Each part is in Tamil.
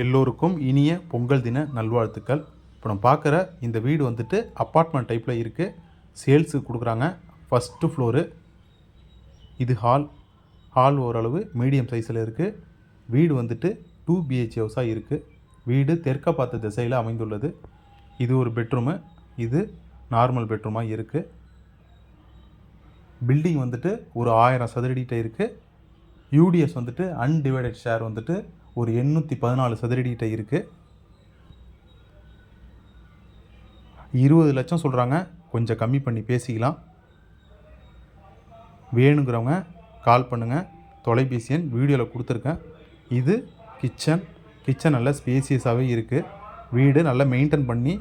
எல்லோருக்கும் இனிய பொங்கல் தின நல்வாழ்த்துக்கள். இப்போ நம்ம பார்க்குற இந்த வீடு வந்துட்டு அப்பார்ட்மெண்ட் டைப்பில் இருக்குது சேல்ஸுக்கு கொடுக்குறாங்க. ஃபஸ்ட்டு ஃப்ளோரு இது ஹால் ஹால் ஓரளவு மீடியம் சைஸில் இருக்குது வீடு வந்துட்டு டூ பிஹெச் ஹவுஸாக இருக்குது வீடு தெற்க பார்த்த திசையில் அமைந்துள்ளது. இது ஒரு பெட்ரூமு இது நார்மல் பெட்ரூமாக இருக்குது பில்டிங் வந்துட்டு ஒரு ஆயிரம் சதுரடிகிட்ட இருக்குது யூடிஎஸ் வந்துட்டு அன்டிவைடட் ஷேர் வந்துட்டு ஒரு எண்ணூற்றி பதினாலு சதுரடிகிட்ட இருக்குது இருபது லட்சம் சொல்கிறாங்க கொஞ்சம் கம்மி பண்ணி பேசிக்கலாம். வேணுங்கிறவங்க கால் பண்ணுங்கள் தொலைபேசி எண் வீடியோவில் கொடுத்துருக்கேன். இது கிச்சன் கிச்சன் நல்ல ஸ்பேசியஸாகவே இருக்குது வீடு நல்லா மெயின்டைன் பண்ணி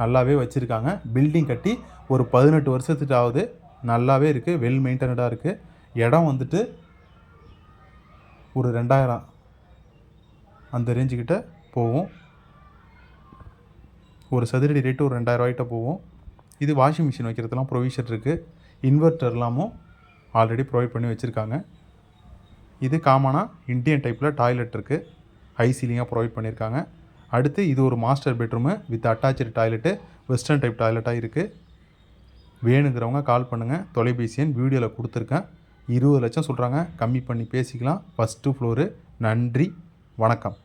நல்லாவே வச்சுருக்காங்க. பில்டிங் கட்டி ஒரு பதினெட்டு வருஷத்துக்கு ஆகுது நல்லாவே இருக்குது வெல் மெயின்டெனடாக இருக்குது இடம் வந்துட்டு ஒரு ரெண்டாயிரம். அந்த ரேஞ்சுக்கிட்ட போகும். ஒரு சதுரடி ரேட்டு ஒரு ரெண்டாயிரம் போகும். இது வாஷிங் மிஷின் வைக்கிறதுலாம் ப்ரொவிஷன் இருக்குது இன்வெர்ட்டர்லாமும் ஆல்ரெடி ப்ரொவைட் பண்ணி வச்சுருக்காங்க. இது காமனாக இந்தியன் டைப்பில் டாய்லெட் இருக்குது ஹை சீலிங்காக ப்ரொவைட் பண்ணியிருக்காங்க அடுத்து இது ஒரு master bedroom with attach toilet western type டாய்லெட்டாக இருக்குது வேணுங்கிறவங்க கால் பண்ணுங்கள் தொலைபேசி எண் வீடியோவில் கொடுத்துருக்கேன். இருபது லட்சம் சொல்கிறாங்க கம்மி பண்ணி பேசிக்கலாம். ஃபஸ்ட்டு ஃப்ளோரு நன்றி. வணக்கம்.